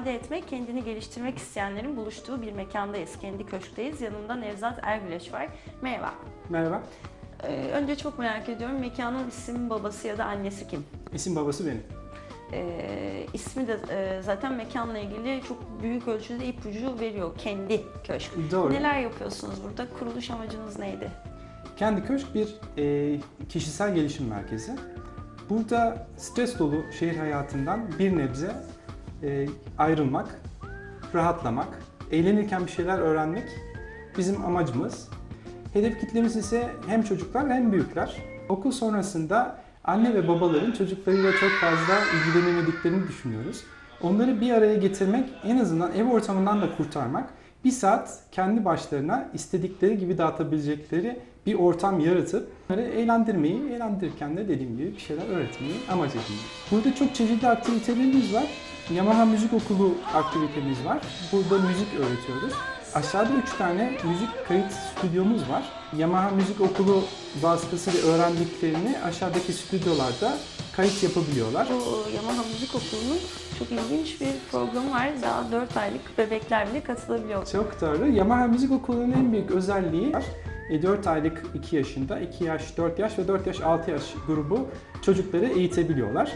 ifade etmek, kendini geliştirmek isteyenlerin buluştuğu bir mekandayız. Kendi köşkteyiz. Yanımda Nevzat Ergüleş var. Merhaba. Merhaba, Ee, önce çok merak ediyorum. Mekanın isim babası ya da annesi kim? isim babası benim. Ee, ismi de e, zaten mekanla ilgili çok büyük ölçüde ipucu veriyor. Kendi köşk. Doğru. Neler yapıyorsunuz burada? Kuruluş amacınız neydi? Kendi Köşk bir e, kişisel gelişim merkezi. Burada stres dolu şehir hayatından bir nebze e, ayrılmak, rahatlamak, eğlenirken bir şeyler öğrenmek bizim amacımız. Hedef kitlemiz ise hem çocuklar hem büyükler. Okul sonrasında anne ve babaların çocuklarıyla çok fazla ilgilenemediklerini düşünüyoruz. Onları bir araya getirmek, en azından ev ortamından da kurtarmak, bir saat kendi başlarına istedikleri gibi dağıtabilecekleri bir ortam yaratıp onları eğlendirmeyi, eğlendirirken de dediğim gibi bir şeyler öğretmeyi amaç ediniyoruz. Burada çok çeşitli aktivitelerimiz var. Yamaha Müzik Okulu aktivitemiz var. Burada müzik öğretiyoruz. Aşağıda 3 tane müzik kayıt stüdyomuz var. Yamaha Müzik Okulu vasıtasıyla öğrendiklerini aşağıdaki stüdyolarda kayıt yapabiliyorlar. Bu Yamaha Müzik Okulu'nun çok ilginç bir programı var. Daha 4 aylık bebekler bile katılabiliyor. Çok doğru. Yamaha Müzik Okulu'nun en büyük özelliği var. 4 aylık 2 yaşında, 2 yaş 4 yaş ve 4 yaş 6 yaş grubu çocukları eğitebiliyorlar.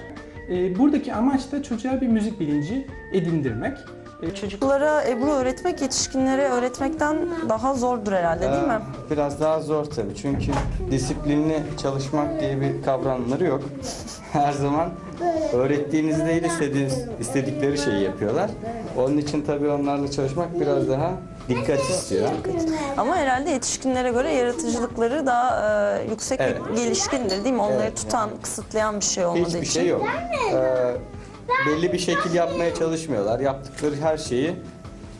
E, Buradaki amaç da çocuğa bir müzik bilinci edindirmek. E, Çocuk Çocuklara Ebru öğretmek yetişkinlere öğretmekten daha zordur herhalde değil mi? Ee, Biraz daha zor tabii çünkü disiplinli çalışmak diye bir kavramları yok. Her zaman öğrettiğiniz değil istediğiniz, istedikleri şeyi yapıyorlar. Onun için tabii onlarla çalışmak biraz daha dikkat istiyor. Ama herhalde yetişkinlere göre yaratıcılıkları daha e, yüksek Evet. ve gelişkindir değil mi? Onları Evet. tutan, kısıtlayan bir şey olmadığı Hiçbir için. şey yok. Ee, belli bir şekil yapmaya çalışmıyorlar. Yaptıkları her şeyi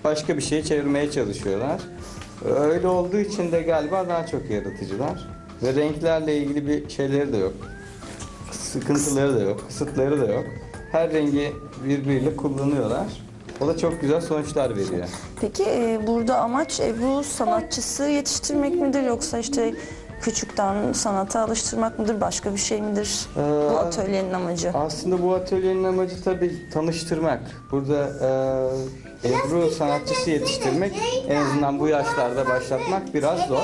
başka bir şeye çevirmeye çalışıyorlar. Öyle olduğu için de galiba daha çok yaratıcılar. Ve renklerle ilgili bir şeyleri de yok. Sıkıntıları da yok, kısıtları da yok. Her rengi birbiriyle kullanıyorlar. O da çok güzel sonuçlar veriyor. Peki e, burada amaç Ebru sanatçısı yetiştirmek midir yoksa işte küçükten sanata alıştırmak mıdır? Başka bir şey midir bu Ee, atölyenin amacı? Aslında bu atölyenin amacı tabii tanıştırmak. Burada e, Ebru sanatçısı yetiştirmek, en azından bu yaşlarda başlatmak biraz zor.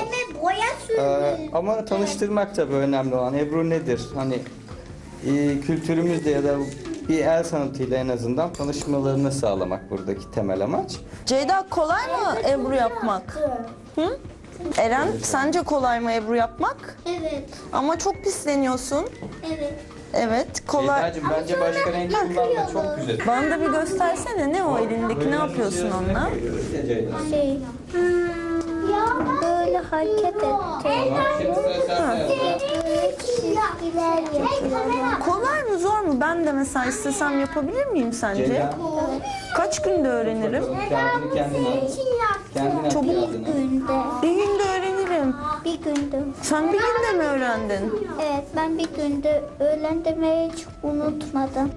Ee, ama tanıştırmak tabii önemli olan. Ebru nedir? Hani e, kültürümüzde ya da bir el sanatıyla en azından tanışmalarını sağlamak buradaki temel amaç. Ceyda kolay mı Ebru yapmak? Hı? Eren sence kolay mı Ebru yapmak? Evet, Ama çok pisleniyorsun. evet. Evet kolay. Ceyda'cığım bence başka renk kullanma çok güzel. Bana da bir göstersene ne o elindeki ne yapıyorsun onunla? Şey, böyle hareket edeceğim. Çizgiler yapıyorum. Kolay mı zor mu? Ben de mesela istesem yapabilir miyim sence? Ceyda. Kaç günde öğrenirim? Kağıdını kendine al. Kendine al Çabuk. kağıdını. Günde, Bir günde öğrenirim. bir günde. Sen bir günde mi öğrendin? Evet, ben bir günde öğlendim ve hiç unutmadım.